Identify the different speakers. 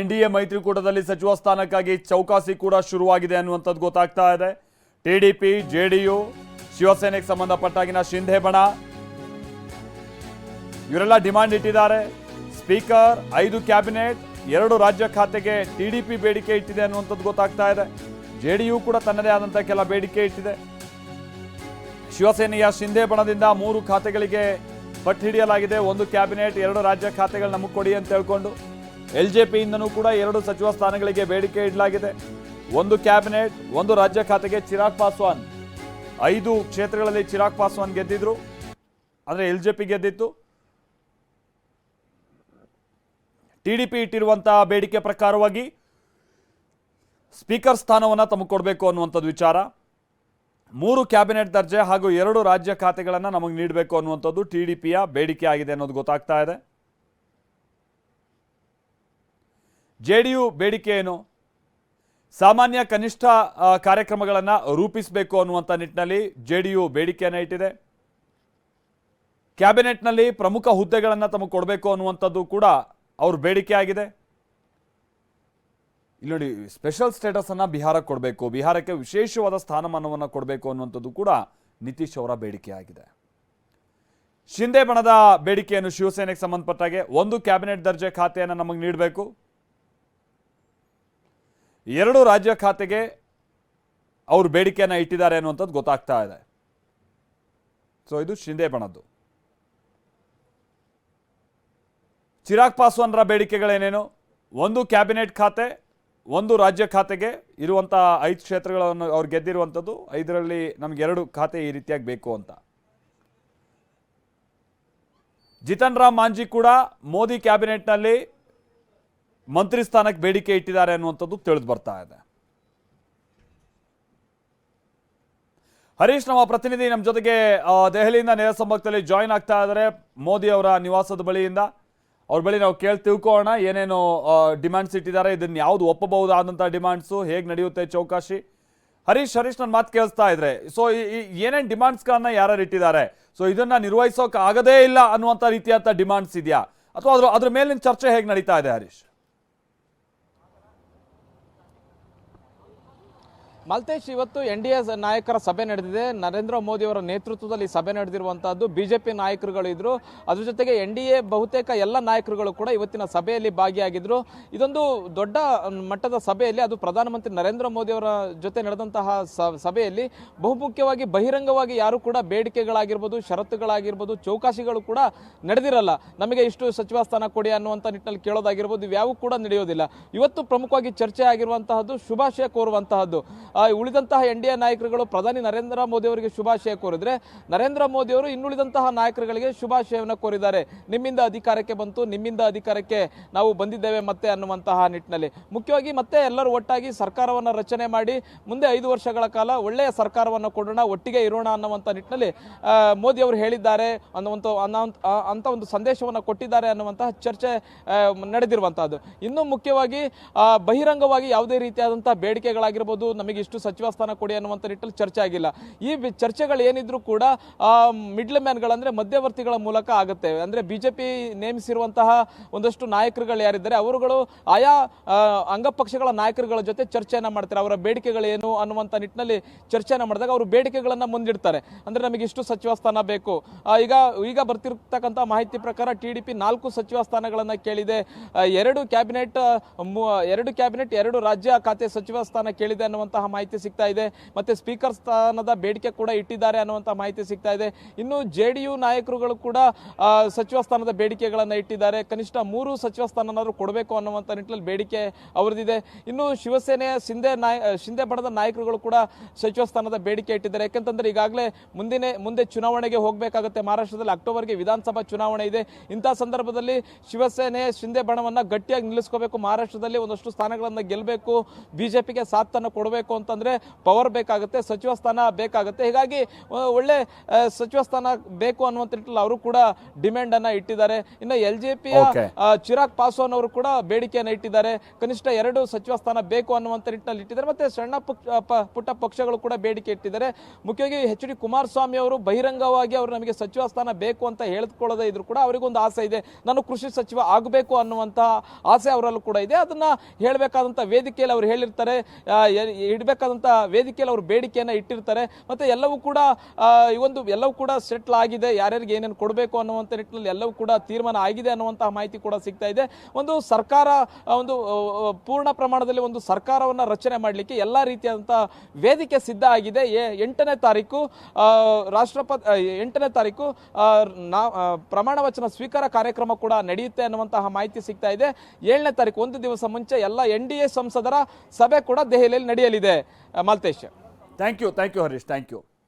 Speaker 1: NDA ಮೈತ್ರಿಕೂಟದಲ್ಲಿ ಸಚಿವ ಸ್ಥಾನಕ್ಕಾಗಿ ಚೌಕಾಸಿ ಕೂಡ ಶುರುವಾಗಿದೆ ಅನ್ನುವಂಥದ್ದು ಗೊತ್ತಾಗ್ತಾ ಇದೆ ಟಿಡಿಪಿ ಜೆಡಿಯು ಶಿವಸೇನೆಗೆ ಸಂಬಂಧಪಟ್ಟಾಗಿನ ಶಿಂಧೆ ಬಣ ಇವರೆಲ್ಲ ಡಿಮಾಂಡ್ ಇಟ್ಟಿದ್ದಾರೆ ಸ್ಪೀಕರ್ ಐದು ಕ್ಯಾಬಿನೆಟ್ ಎರಡು ರಾಜ್ಯ ಖಾತೆಗೆ ಟಿಡಿಪಿ ಬೇಡಿಕೆ ಇಟ್ಟಿದೆ ಅನ್ನುವಂಥದ್ದು ಗೊತ್ತಾಗ್ತಾ ಇದೆ ಜೆಡಿಯು ಕೂಡ ತನ್ನದೇ ಆದಂಥ ಕೆಲ ಬೇಡಿಕೆ ಇಟ್ಟಿದೆ ಶಿವಸೇನೆಯ ಶಿಂಧೆ ಬಣದಿಂದ ಮೂರು ಖಾತೆಗಳಿಗೆ ಪಟ್ಟು ಹಿಡಿಯಲಾಗಿದೆ ಒಂದು ಕ್ಯಾಬಿನೆಟ್ ಎರಡು ರಾಜ್ಯ ಖಾತೆಗಳು ನಮಗೆ ಕೊಡಿ ಅಂತ ಹೇಳ್ಕೊಂಡು ಎಲ್ ಜೆ ಪಿಯಿಂದನೂ ಕೂಡ ಎರಡು ಸಚಿವ ಸ್ಥಾನಗಳಿಗೆ ಬೇಡಿಕೆ ಇಡಲಾಗಿದೆ ಒಂದು ಕ್ಯಾಬಿನೆಟ್ ಒಂದು ರಾಜ್ಯ ಖಾತೆಗೆ ಚಿರಾಗ್ ಪಾಸ್ವಾನ್ ಐದು ಕ್ಷೇತ್ರಗಳಲ್ಲಿ ಚಿರಾಗ್ ಪಾಸ್ವಾನ್ ಗೆದ್ದಿದ್ರು ಅಂದರೆ ಎಲ್ ಜೆ ಪಿ ಗೆದ್ದಿತ್ತು ಟಿ ಡಿ ಪಿ ಇಟ್ಟಿರುವಂತಹ ಬೇಡಿಕೆ ಪ್ರಕಾರವಾಗಿ ಸ್ಪೀಕರ್ ಸ್ಥಾನವನ್ನು ತಮಗೆ ಕೊಡಬೇಕು ಅನ್ನುವಂಥದ್ದು ವಿಚಾರ ಮೂರು ಕ್ಯಾಬಿನೆಟ್ ದರ್ಜೆ ಹಾಗೂ ಎರಡು ರಾಜ್ಯ ಖಾತೆಗಳನ್ನು ನಮಗೆ ನೀಡಬೇಕು ಅನ್ನುವಂಥದ್ದು ಟಿ ಡಿ ಪಿಯ ಬೇಡಿಕೆ ಆಗಿದೆ ಅನ್ನೋದು ಗೊತ್ತಾಗ್ತಾ ಇದೆ ಜೆ ಡಿ ಯು ಬೇಡಿಕೆ ಏನು ಸಾಮಾನ್ಯ ಕನಿಷ್ಠ ಕಾರ್ಯಕ್ರಮಗಳನ್ನು ರೂಪಿಸಬೇಕು ಅನ್ನುವಂಥ ನಿಟ್ಟಿನಲ್ಲಿ ಜೆ ಡಿ ಯು ಬೇಡಿಕೆಯನ್ನು ಇಟ್ಟಿದೆ ಕ್ಯಾಬಿನೆಟ್ನಲ್ಲಿ ಪ್ರಮುಖ ಹುದ್ದೆಗಳನ್ನು ತಮಗೆ ಕೊಡಬೇಕು ಅನ್ನುವಂಥದ್ದು ಕೂಡ ಅವ್ರ ಬೇಡಿಕೆ ಆಗಿದೆ ಇಲ್ಲಿ ನೋಡಿ ಸ್ಪೆಷಲ್ ಸ್ಟೇಟಸನ್ನು ಬಿಹಾರಕ್ಕೆ ಕೊಡಬೇಕು ಬಿಹಾರಕ್ಕೆ ವಿಶೇಷವಾದ ಸ್ಥಾನಮಾನವನ್ನು ಕೊಡಬೇಕು ಅನ್ನುವಂಥದ್ದು ಕೂಡ ನಿತೀಶ್ ಅವರ ಬೇಡಿಕೆ ಆಗಿದೆ ಶಿಂದೆ ಬಣದ ಬೇಡಿಕೆಯನ್ನು ಶಿವಸೇನೆಗೆ ಸಂಬಂಧಪಟ್ಟಾಗೆ ಒಂದು ಕ್ಯಾಬಿನೆಟ್ ದರ್ಜೆ ಖಾತೆಯನ್ನು ನಮಗೆ ನೀಡಬೇಕು ಎರಡು ರಾಜ್ಯ ಖಾತೆಗೆ ಅವರು ಬೇಡಿಕೆಯನ್ನು ಇಟ್ಟಿದ್ದಾರೆ ಅನ್ನುವಂಥದ್ದು ಗೊತ್ತಾಗ್ತಾ ಇದೆ ಸೊ ಇದು ಶಿಂದೆ ಬಣದ್ದು ಚಿರಾಗ್ ಪಾಸ್ವಾನ್ರ ಬೇಡಿಕೆಗಳೇನೇನು ಒಂದು ಕ್ಯಾಬಿನೆಟ್ ಖಾತೆ ಒಂದು ರಾಜ್ಯ ಖಾತೆಗೆ ಇರುವಂಥ ಐದು ಕ್ಷೇತ್ರಗಳನ್ನು ಅವ್ರು ಗೆದ್ದಿರುವಂಥದ್ದು ಐದರಲ್ಲಿ ನಮ್ಗೆ ಎರಡು ಖಾತೆ ಈ ರೀತಿಯಾಗಿ ಬೇಕು ಅಂತ ಜಿತನ್ ರಾಮ್ ಮಾಂಜಿ ಕೂಡ ಮೋದಿ ಕ್ಯಾಬಿನೆಟ್ನಲ್ಲಿ ಮಂತ್ರಿ ಸ್ಥಾನಕ್ಕೆ ಬೇಡಿಕೆ ಇಟ್ಟಿದ್ದಾರೆ ಅನ್ನುವಂಥದ್ದು ತಿಳಿದು ಬರ್ತಾ ಇದೆ ಹರೀಶ್ ನಮ್ಮ ಪ್ರತಿನಿಧಿ ನಮ್ಮ ಜೊತೆಗೆ ದೆಹಲಿಯಿಂದ ನೇರ ಸಂಪರ್ಕದಲ್ಲಿ ಜಾಯಿನ್ ಆಗ್ತಾ ಇದ್ದಾರೆ ಮೋದಿ ಅವರ ನಿವಾಸದ ಬಳಿಯಿಂದ ಅವ್ರ ಬಳಿ ನಾವು ಕೇಳಿ ತಿಳ್ಕೊಳ್ಳೋಣ ಏನೇನು ಡಿಮ್ಯಾಂಡ್ಸ್ ಇಟ್ಟಿದ್ದಾರೆ ಇದನ್ನ ಯಾವ್ದು ಒಪ್ಪಬಹುದಾದಂತಹ ಡಿಮ್ಯಾಂಡ್ಸು ಹೇಗೆ ನಡೆಯುತ್ತೆ ಚೌಕಾಶಿ ಹರೀಶ್ ಹರೀಶ್ ನನ್ನ ಮಾತು ಕೇಳಿಸ್ತಾ ಇದ್ರೆ ಸೊ ಏನೇನು ಗಳನ್ನ ಯಾರು ಇಟ್ಟಿದ್ದಾರೆ ಸೊ ಇದನ್ನ ನಿರ್ವಹಿಸೋಕೆ ಆಗದೇ ಇಲ್ಲ ಅನ್ನುವಂಥ ರೀತಿಯಾದ ಡಿಮಾಂಡ್ಸ್ ಇದೆಯಾ ಅಥವಾ ಅದ್ರ ಅದ್ರ ಮೇಲಿನ ಚರ್ಚೆ ಹೇಗೆ ನಡೀತಾ ಇದೆ ಹರೀಶ್
Speaker 2: ಮಲ್ತೇಶ್ ಇವತ್ತು ಎನ್ ಡಿ ಎ ನಾಯಕರ ಸಭೆ ನಡೆದಿದೆ ನರೇಂದ್ರ ಮೋದಿ ಅವರ ನೇತೃತ್ವದಲ್ಲಿ ಸಭೆ ನಡೆದಿರುವಂತಹದ್ದು ಬಿಜೆಪಿ ನಾಯಕರುಗಳು ಇದ್ರು ಅದ್ರ ಜೊತೆಗೆ ಎನ್ ಡಿ ಎ ಬಹುತೇಕ ಎಲ್ಲ ನಾಯಕರುಗಳು ಕೂಡ ಇವತ್ತಿನ ಸಭೆಯಲ್ಲಿ ಭಾಗಿಯಾಗಿದ್ರು ಇದೊಂದು ದೊಡ್ಡ ಮಟ್ಟದ ಸಭೆಯಲ್ಲಿ ಅದು ಪ್ರಧಾನಮಂತ್ರಿ ನರೇಂದ್ರ ಮೋದಿ ಅವರ ಜೊತೆ ನಡೆದಂತಹ ಸಭೆಯಲ್ಲಿ ಬಹುಮುಖ್ಯವಾಗಿ ಬಹಿರಂಗವಾಗಿ ಯಾರು ಕೂಡ ಬೇಡಿಕೆಗಳಾಗಿರ್ಬೋದು ಷರತ್ತುಗಳಾಗಿರ್ಬೋದು ಚೌಕಾಸಿಗಳು ಕೂಡ ನಡೆದಿರಲ್ಲ ನಮಗೆ ಇಷ್ಟು ಸಚಿವ ಸ್ಥಾನ ಕೊಡಿ ಅನ್ನುವಂಥ ನಿಟ್ಟಿನಲ್ಲಿ ಕೇಳೋದಾಗಿರ್ಬೋದು ಯಾವೂ ಕೂಡ ನಡೆಯೋದಿಲ್ಲ ಇವತ್ತು ಪ್ರಮುಖವಾಗಿ ಚರ್ಚೆ ಆಗಿರುವಂತಹದ್ದು ಶುಭಾಶಯ ಕೋರುವಂತಹದ್ದು ಉಳಿದಂತಹ ಎನ್ ಡಿ ಎ ನಾಯಕರುಗಳು ಪ್ರಧಾನಿ ನರೇಂದ್ರ ಮೋದಿ ಅವರಿಗೆ ಶುಭಾಶಯ ಕೋರಿದರೆ ನರೇಂದ್ರ ಮೋದಿ ಅವರು ಇನ್ನುಳಿದಂತಹ ನಾಯಕರುಗಳಿಗೆ ಶುಭಾಶಯವನ್ನು ಕೋರಿದ್ದಾರೆ ನಿಮ್ಮಿಂದ ಅಧಿಕಾರಕ್ಕೆ ಬಂತು ನಿಮ್ಮಿಂದ ಅಧಿಕಾರಕ್ಕೆ ನಾವು ಬಂದಿದ್ದೇವೆ ಮತ್ತೆ ಅನ್ನುವಂತಹ ನಿಟ್ಟಿನಲ್ಲಿ ಮುಖ್ಯವಾಗಿ ಮತ್ತೆ ಎಲ್ಲರೂ ಒಟ್ಟಾಗಿ ಸರ್ಕಾರವನ್ನು ರಚನೆ ಮಾಡಿ ಮುಂದೆ ಐದು ವರ್ಷಗಳ ಕಾಲ ಒಳ್ಳೆಯ ಸರ್ಕಾರವನ್ನು ಕೊಡೋಣ ಒಟ್ಟಿಗೆ ಇರೋಣ ಅನ್ನುವಂಥ ನಿಟ್ಟಿನಲ್ಲಿ ಮೋದಿ ಅವರು ಹೇಳಿದ್ದಾರೆ ಅನ್ನುವಂಥ ಅಂತ ಒಂದು ಸಂದೇಶವನ್ನು ಕೊಟ್ಟಿದ್ದಾರೆ ಅನ್ನುವಂತಹ ಚರ್ಚೆ ನಡೆದಿರುವಂತಹದ್ದು ಇನ್ನೂ ಮುಖ್ಯವಾಗಿ ಬಹಿರಂಗವಾಗಿ ಯಾವುದೇ ರೀತಿಯಾದಂಥ ಬೇಡಿಕೆಗಳಾಗಿರ್ಬೋದು ನಮಗೆ ಇಷ್ಟು ಸಚಿವ ಸ್ಥಾನ ಕೊಡಿ ಅನ್ನುವಂಥ ನಿಟ್ಟಲ್ಲಿ ಚರ್ಚೆ ಆಗಿಲ್ಲ ಈ ಚರ್ಚೆಗಳು ಏನಿದ್ರು ಕೂಡ ಮಿಡ್ಲ್ ಮ್ಯಾನ್ಗಳಂದರೆ ಮಧ್ಯವರ್ತಿಗಳ ಮೂಲಕ ಆಗುತ್ತೆ ಅಂದರೆ ಬಿ ಜೆ ಪಿ ನೇಮಿಸಿರುವಂತಹ ಒಂದಷ್ಟು ನಾಯಕರುಗಳು ಯಾರಿದ್ದಾರೆ ಅವರುಗಳು ಆಯಾ ಅಂಗಪಕ್ಷಗಳ ನಾಯಕರುಗಳ ಜೊತೆ ಚರ್ಚೆಯನ್ನು ಮಾಡ್ತಾರೆ ಅವರ ಬೇಡಿಕೆಗಳು ಏನು ಅನ್ನುವಂಥ ನಿಟ್ಟಿನಲ್ಲಿ ಚರ್ಚೆಯನ್ನು ಮಾಡಿದಾಗ ಅವರು ಬೇಡಿಕೆಗಳನ್ನು ಮುಂದಿಡ್ತಾರೆ ಅಂದರೆ ನಮಗೆ ಇಷ್ಟು ಸಚಿವ ಸ್ಥಾನ ಬೇಕು ಈಗ ಈಗ ಬರ್ತಿರ್ತಕ್ಕಂಥ ಮಾಹಿತಿ ಪ್ರಕಾರ ಟಿ ಡಿ ಪಿ ನಾಲ್ಕು ಸಚಿವ ಸ್ಥಾನಗಳನ್ನು ಕೇಳಿದೆ ಎರಡು ಕ್ಯಾಬಿನೆಟ್ ಎರಡು ಕ್ಯಾಬಿನೆಟ್ ಎರಡು ರಾಜ್ಯ ಖಾತೆ ಸಚಿವ ಸ್ಥಾನ ಕೇಳಿದೆ ಅನ್ನುವಂತಹ ಮಾಹಿತಿ ಸಿಗ್ತಾ ಇದೆ ಮತ್ತು ಸ್ಪೀಕರ್ ಸ್ಥಾನದ ಬೇಡಿಕೆ ಕೂಡ ಇಟ್ಟಿದ್ದಾರೆ ಅನ್ನುವಂಥ ಮಾಹಿತಿ ಸಿಗ್ತಾ ಇದೆ ಇನ್ನು ಜೆ ಡಿ ಯು ನಾಯಕರುಗಳು ಕೂಡ ಸಚಿವ ಸ್ಥಾನದ ಬೇಡಿಕೆಗಳನ್ನು ಇಟ್ಟಿದ್ದಾರೆ ಕನಿಷ್ಠ ಮೂರು ಸಚಿವ ಸ್ಥಾನನಾದರೂ ಕೊಡಬೇಕು ಅನ್ನುವಂಥ ನಿಟ್ಟಿನಲ್ಲಿ ಬೇಡಿಕೆ ಅವರದಿದೆ ಇನ್ನು ಶಿವಸೇನೆಯ ಸಿಂಧೆ ನಾಯ ಶಿಂದೆ ಬಣದ ನಾಯಕರುಗಳು ಕೂಡ ಸಚಿವ ಸ್ಥಾನದ ಬೇಡಿಕೆ ಇಟ್ಟಿದ್ದಾರೆ ಯಾಕಂತಂದರೆ ಈಗಾಗಲೇ ಮುಂದಿನ ಮುಂದೆ ಚುನಾವಣೆಗೆ ಹೋಗಬೇಕಾಗುತ್ತೆ ಮಹಾರಾಷ್ಟ್ರದಲ್ಲಿ ಅಕ್ಟೋಬರ್ಗೆ ವಿಧಾನಸಭಾ ಚುನಾವಣೆ ಇದೆ ಇಂಥ ಸಂದರ್ಭದಲ್ಲಿ ಶಿವಸೇನೆ ಶಿಂದೆ ಬಣವನ್ನು ಗಟ್ಟಿಯಾಗಿ ನಿಲ್ಲಿಸ್ಕೋಬೇಕು ಮಹಾರಾಷ್ಟ್ರದಲ್ಲಿ ಒಂದಷ್ಟು ಸ್ಥಾನಗಳನ್ನು ಗೆಲ್ಲಬೇಕು ಬಿಜೆಪಿಗೆ ಸಾಥನ್ನು ಕೊಡಬೇಕು ಅಂತಂದರೆ ಪವರ್ ಬೇಕಾಗುತ್ತೆ ಸಚಿವ ಸ್ಥಾನ ಬೇಕಾಗುತ್ತೆ ಹೀಗಾಗಿ ಒಳ್ಳೆ ಸಚಿವ ಸ್ಥಾನ ಬೇಕು ಅನ್ನುವಂಥ ನಿಟ್ಟಿನಲ್ಲಿ ಅವರು ಕೂಡ ಡಿಮ್ಯಾಂಡ್ ಅನ್ನ ಇಟ್ಟಿದ್ದಾರೆ ಇನ್ನು L J
Speaker 1: P
Speaker 2: Chirag Paswan ಅವರು ಕೂಡ ಬೇಡಿಕೆಯನ್ನು ಇಟ್ಟಿದ್ದಾರೆ ಕನಿಷ್ಠ ಎರಡು ಸಚಿವ ಸ್ಥಾನ ಬೇಕು ಅನ್ನುವಂಥ ನಿಟ್ಟಿನಲ್ಲಿ ಇಟ್ಟಿದ್ದಾರೆ ಮತ್ತೆ ಸಣ್ಣ ಪುಟ್ಟ ಪಕ್ಷಗಳು ಕೂಡ ಬೇಡಿಕೆ ಇಟ್ಟಿದ್ದಾರೆ ಮುಖ್ಯವಾಗಿ ಎಚ್ ಡಿ ಕುಮಾರಸ್ವಾಮಿ ಅವರು ಬಹಿರಂಗವಾಗಿ ಅವರು ನಮಗೆ ಸಚಿವ ಸ್ಥಾನ ಬೇಕು ಅಂತ ಹೇಳಿಕೊಳ್ಳದೆ ಇದ್ರು ಕೂಡ ಅವರಿಗೊಂದು ಆಸೆ ಇದೆ ನಾನು ಕೃಷಿ ಸಚಿವ ಆಗಬೇಕು ಅನ್ನುವಂತಹ ಆಸೆ ಅವರಲ್ಲೂ ಕೂಡ ಇದೆ ಅದನ್ನ ಹೇಳಬೇಕಾದಂಥ ವೇದಿಕೆಯಲ್ಲಿ ಅವರು ಹೇಳಿರ್ತಾರೆ ಇರಬೇಕಾದಂಥ ವೇದಿಕೆಯಲ್ಲಿ ಅವರು ಬೇಡಿಕೆಯನ್ನು ಇಟ್ಟಿರ್ತಾರೆ ಮತ್ತೆ ಎಲ್ಲವೂ ಕೂಡ ಈ ಒಂದು ಎಲ್ಲವೂ ಕೂಡ ಸೆಟ್ಲ್ ಆಗಿದೆ ಯಾರ್ಯಾರಿಗೆ ಏನೇನು ಕೊಡಬೇಕು ಅನ್ನುವಂಥ ನಿಟ್ಟಿನಲ್ಲಿ ಎಲ್ಲವೂ ಕೂಡ ತೀರ್ಮಾನ ಆಗಿದೆ ಅನ್ನುವಂತಹ ಮಾಹಿತಿ ಕೂಡ ಸಿಗ್ತಾ ಇದೆ ಒಂದು ಸರ್ಕಾರ ಒಂದು ಪೂರ್ಣ ಪ್ರಮಾಣದಲ್ಲಿ ಒಂದು ಸರ್ಕಾರವನ್ನು ರಚನೆ ಮಾಡಲಿಕ್ಕೆ ಎಲ್ಲ ರೀತಿಯಾದಂಥ ವೇದಿಕೆ ಸಿದ್ಧ ಆಗಿದೆ ಎಂಟನೇ ತಾರೀಕು ರಾಷ್ಟ್ರಪತಿ ಎಂಟನೇ ತಾರೀಕು ನಾ ಪ್ರಮಾಣ ವಚನ ಸ್ವೀಕಾರ ಕಾರ್ಯಕ್ರಮ ಕೂಡ ನಡೆಯುತ್ತೆ ಅನ್ನುವಂತಹ ಮಾಹಿತಿ ಸಿಗ್ತಾ ಇದೆ ಏಳನೇ ತಾರೀಕು ಒಂದು ದಿವಸ ಮುಂಚೆ ಎಲ್ಲ ಎನ್ ಸಂಸದರ ಸಭೆ ಕೂಡ ದೆಹಲಿಯಲ್ಲಿ ನಡೆಯಲಿದೆ
Speaker 1: Maltesha. Thank you, Harish. Thank you.